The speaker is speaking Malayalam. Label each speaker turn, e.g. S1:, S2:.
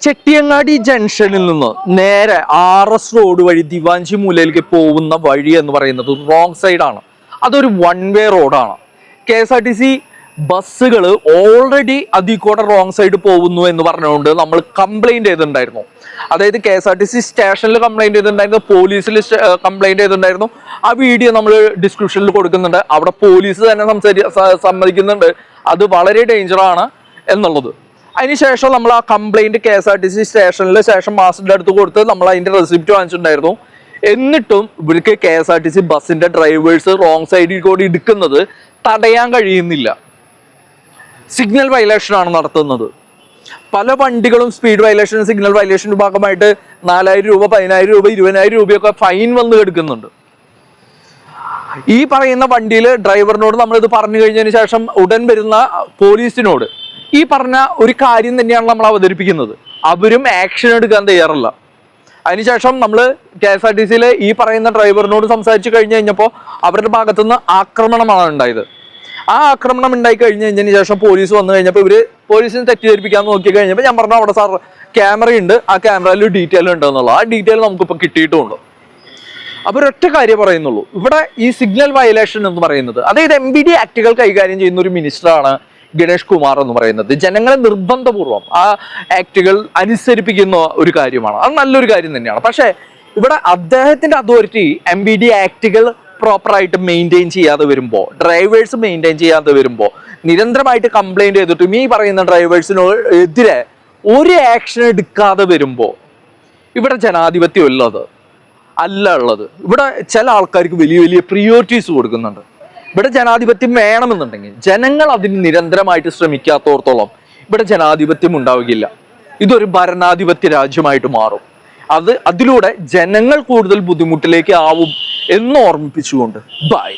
S1: ചെട്ടിയങ്ങാടി ജംഗ്ഷനിൽ നിന്ന് നേരെ ആർ എസ് റോഡ് വഴി ദിവാഞ്ചി മൂലയിലേക്ക് പോകുന്ന വഴി എന്ന് പറയുന്നത് റോങ് സൈഡാണ് അതൊരു വൺ വേ റോഡാണ് K S R T C ബസ്സുകൾ ഓൾറെഡി അതിൽ റോങ് സൈഡ് പോകുന്നു എന്ന് പറഞ്ഞുകൊണ്ട് നമ്മൾ കംപ്ലൈന്റ് ചെയ്തിട്ടുണ്ടായിരുന്നു. അതായത് K S R T C സ്റ്റേഷനിൽ കംപ്ലൈന്റ് ചെയ്തിട്ടുണ്ടായിരുന്നു പോലീസിൽ കംപ്ലൈന്റ് ചെയ്തിട്ടുണ്ടായിരുന്നു. ആ വീഡിയോ നമ്മൾ ഡിസ്ക്രിപ്ഷനിൽ കൊടുക്കുന്നുണ്ട്. അവിടെ പോലീസ് തന്നെ സംസാരി സമ്മതിക്കുന്നുണ്ട്. അത് വളരെ ഡേഞ്ചറാണ് എന്നുള്ളത്. അതിനുശേഷം നമ്മൾ ആ complaint K S R T C സ്റ്റേഷനിൽ ശേഷം മാസ്റ്ററുടെ അടുത്ത് കൊടുത്ത് നമ്മൾ അതിന്റെ റെസിപ്റ്റ് വാങ്ങിച്ചിട്ടുണ്ടായിരുന്നു. എന്നിട്ടും ഇവർക്ക് K S R T C ബസ്സിന്റെ ഡ്രൈവേഴ്സ് റോങ് സൈഡിൽ കൂടി എടുക്കുന്നത് തടയാൻ കഴിയുന്നില്ല. സിഗ്നൽ വയലേഷൻ ആണ് നടത്തുന്നത്. പല വണ്ടികളും സ്പീഡ് വയലേഷൻ സിഗ്നൽ വയലേഷന്റെ ഭാഗമായിട്ട് നാലായിരം രൂപ പതിനായിരം രൂപ ഇരുപതിനായിരം രൂപയൊക്കെ ഫൈൻ വന്ന് എടുക്കുന്നുണ്ട്. ഈ പറയുന്ന വണ്ടിയിൽ ഡ്രൈവറിനോട് നമ്മളിത് പറഞ്ഞു കഴിഞ്ഞതിന് ശേഷം ഉടൻ വരുന്ന പോലീസിനോട് ഈ പറഞ്ഞ ഒരു കാര്യം തന്നെയാണ് നമ്മൾ അവതരിപ്പിക്കുന്നത്. അവരും ആക്ഷൻ എടുക്കാൻ തയ്യാറല്ല. അതിനുശേഷം നമ്മൾ കെ എസ് ആർ ടി സിയിലെ ഈ പറയുന്ന ഡ്രൈവറിനോട് സംസാരിച്ചു കഴിഞ്ഞു കഴിഞ്ഞപ്പോൾ അവരുടെ ഭാഗത്തുനിന്ന് ആക്രമണമാണ് ഉണ്ടായത്. ആ ആക്രമണം ഉണ്ടായി കഴിഞ്ഞ് കഴിഞ്ഞതിന് ശേഷം പോലീസ് വന്നു കഴിഞ്ഞപ്പോൾ ഇവർ പോലീസിനെ തെറ്റിദ്ധരിപ്പിക്കാൻ നോക്കി കഴിഞ്ഞപ്പോൾ ഞാൻ പറഞ്ഞു അവിടെ സാർ ക്യാമറ ഉണ്ട്. ആ ക്യാമറയിൽ ഡീറ്റെയിൽ ഉണ്ട് എന്നുള്ളത്. ആ ഡീറ്റെയിൽ നമുക്കിപ്പോൾ കിട്ടിയിട്ടുമുണ്ട്. അപ്പോൾ ഒരൊറ്റ കാര്യം പറയുന്നുള്ളൂ. ഇവിടെ ഈ സിഗ്നൽ വയലേഷൻ എന്ന് പറയുന്നത് അതായത് എം ബി ഡി ആക്ടുകൾ കൈകാര്യം ചെയ്യുന്ന ഒരു മിനിസ്റ്ററാണ് ഗണേഷ് കുമാർ എന്ന് പറയുന്നത്. ജനങ്ങളെ നിർബന്ധപൂർവം ആ ആക്ടുകൾ അനുസരിപ്പിക്കുന്ന ഒരു കാര്യമാണ്. അത് നല്ലൊരു കാര്യം തന്നെയാണ്. പക്ഷേ ഇവിടെ അദ്ദേഹത്തിന്റെ അതോറിറ്റി എം ബി ഡി ആക്ടുകൾ പ്രോപ്പറായിട്ട് മെയിന്റെയിൻ ചെയ്യാതെ വരുമ്പോൾ ഡ്രൈവേഴ്സ് മെയിന്റെയിൻ ചെയ്യാതെ വരുമ്പോൾ നിരന്തരമായിട്ട് കംപ്ലൈന്റ് ചെയ്തിട്ടും ഈ പറയുന്ന ഡ്രൈവേഴ്സിനോട് എതിരെ ഒരു ആക്ഷൻ എടുക്കാതെ വരുമ്പോൾ ഇവിടെ ജനാധിപത്യം ഉള്ളത് അല്ല ഉള്ളത്. ഇവിടെ ചില ആൾക്കാർക്ക് വലിയ വലിയ പ്രിയോറിറ്റീസ് കൊടുക്കുന്നുണ്ട്. ഇവിടെ ജനാധിപത്യം വേണമെന്നുണ്ടെങ്കിൽ ജനങ്ങൾ അതിന് നിരന്തരമായിട്ട് ശ്രമിക്കാത്തോടത്തോളം ഇവിടെ ജനാധിപത്യം ഉണ്ടാവുകയില്ല. ഇതൊരു ഭരണാധിപത്യ രാജ്യമായിട്ട് മാറും. അത് അതിലൂടെ ജനങ്ങൾ കൂടുതൽ ബുദ്ധിമുട്ടിലേക്ക് ആവും എന്ന് ഓർമ്മിപ്പിച്ചുകൊണ്ട് ബൈ